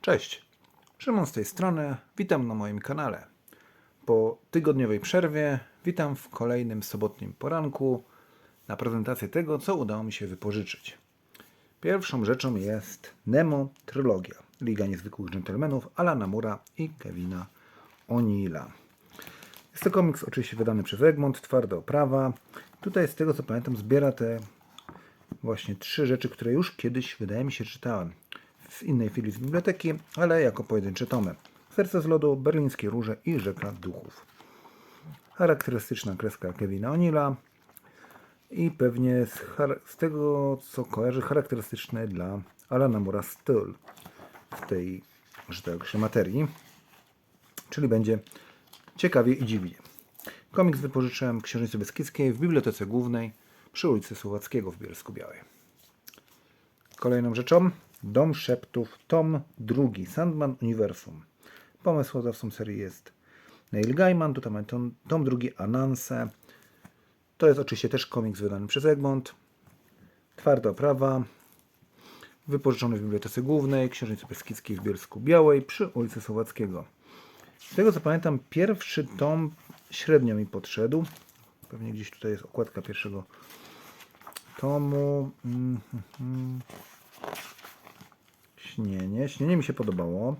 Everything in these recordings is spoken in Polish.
Cześć, Szymon z tej strony, witam na moim kanale. Po tygodniowej przerwie witam w kolejnym sobotnim poranku na prezentację tego, co udało mi się wypożyczyć. Pierwszą rzeczą jest Nemo Trylogia, Liga Niezwykłych Dżentelmenów Alana Mura i Kevina O'Neilla. Jest to komiks oczywiście wydany przez Egmont, twarda oprawa. Tutaj z tego co pamiętam zbiera te właśnie trzy rzeczy, które już kiedyś wydaje mi się czytałem w innej chwili z biblioteki, ale jako pojedyncze tomy. Serce z lodu, Berlińskie róże i Rzeka duchów. Charakterystyczna kreska Kevina O'Neilla i pewnie z, z tego co kojarzę charakterystyczny dla Alana Mura styl w tej, że tak się materii, czyli będzie ciekawie i dziwnie. Komiks wypożyczyłem w Księżnicy Beskidzkiej w Bibliotece Głównej przy ulicy Słowackiego w Bielsku Białej. Kolejną rzeczą Dom Szeptów, tom drugi, Sandman Uniwersum. Pomysłodawcą serii jest Neil Gaiman, tutaj mamy tom, tom drugi Ananse. To jest oczywiście też komiks wydany przez Egmont. Twarda oprawa. Wypożyczony w Bibliotece Głównej Księżnicy Beskidzkiej w Bielsku Białej przy ulicy Słowackiego. Z tego co pamiętam, pierwszy tom średnio mi podszedł. Pewnie gdzieś tutaj jest okładka pierwszego tomu. Mhm. Śnienie. Śnienie mi się podobało.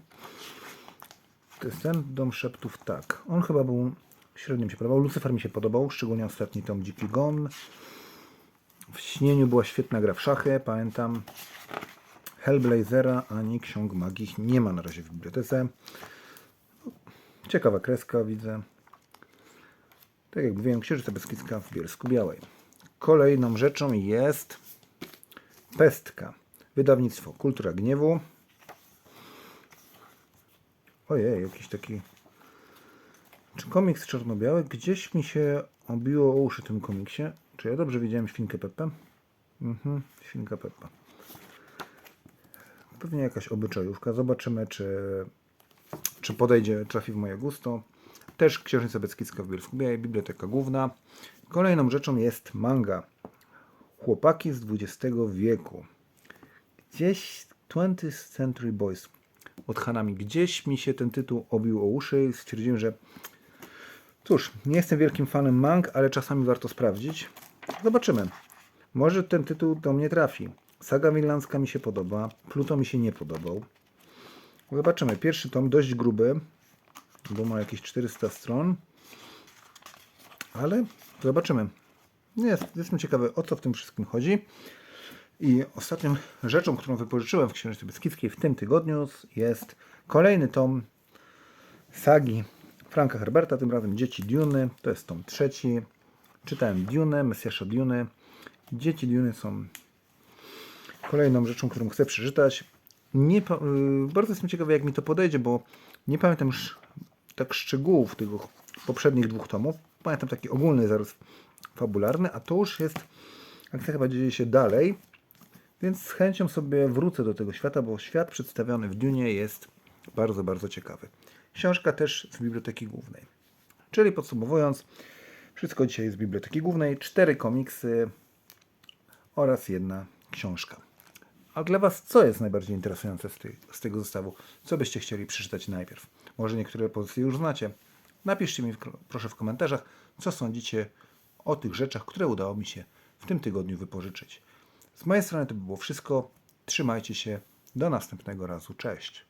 To ten Dom Szeptów, tak. On chyba był, średnio mi się podobał. Lucyfer mi się podobał, szczególnie ostatni tom Dziki Gon. W Śnieniu była świetna gra w szachy, pamiętam. Hellblazera ani Ksiąg Magich nie ma na razie w bibliotece. Ciekawa kreska, widzę. Tak jak mówiłem, Księżyca Beskidzka w Bielsku Białej. Kolejną rzeczą jest Pestka. Wydawnictwo Kultura Gniewu. Ojej, jakiś taki... Czy komiks czarno-biały? Gdzieś mi się obiło o uszy tym komiksie. Czy ja dobrze widziałem Świnkę Peppę? Mhm, Świnka Peppa. Pewnie jakaś obyczajówka. Zobaczymy, czy, czy podejdzie, trafi w moje gusto. Też Księżniczka Beskidzka w Bielsku Białej, Biblioteka Główna. Kolejną rzeczą jest manga. Chłopaki z XX wieku. Gdzieś 20th Century Boys od Hanami. Gdzieś mi się ten tytuł obił o uszy i stwierdziłem, że cóż, nie jestem wielkim fanem mang, ale czasami warto sprawdzić. Zobaczymy. Może ten tytuł do mnie trafi. Saga Winlandzka mi się podoba, Pluto mi się nie podobał. Zobaczymy. Pierwszy tom dość gruby, bo ma jakieś 400 stron. Ale zobaczymy. Jest, jestem ciekawy, o co w tym wszystkim chodzi. I ostatnią rzeczą, którą wypożyczyłem w Księżycy Beskidzkiej w tym tygodniu jest kolejny tom sagi Franka Herberta, tym razem Dzieci Duny. To jest tom trzeci. Czytałem Dune, Mesjasza Duny. Dzieci Duny są kolejną rzeczą, którą chcę przeczytać. Nie, y, bardzo jestem ciekawy, jak mi to podejdzie, bo nie pamiętam już tak szczegółów tych poprzednich dwóch tomów. Pamiętam taki ogólny zarys fabularny, a to już jest, akcja chyba dzieje się dalej, więc z chęcią sobie wrócę do tego świata, bo świat przedstawiony w Dunie jest bardzo, bardzo ciekawy. Książka też z Biblioteki Głównej. Czyli podsumowując, wszystko dzisiaj z Biblioteki Głównej, cztery komiksy oraz jedna książka. A dla Was co jest najbardziej interesujące z, tej, z tego zestawu? Co byście chcieli przeczytać najpierw? Może niektóre pozycje już znacie. Napiszcie mi w, proszę w komentarzach, co sądzicie o tych rzeczach, które udało mi się w tym tygodniu wypożyczyć. Z mojej strony to by było wszystko. Trzymajcie się. Do następnego razu. Cześć.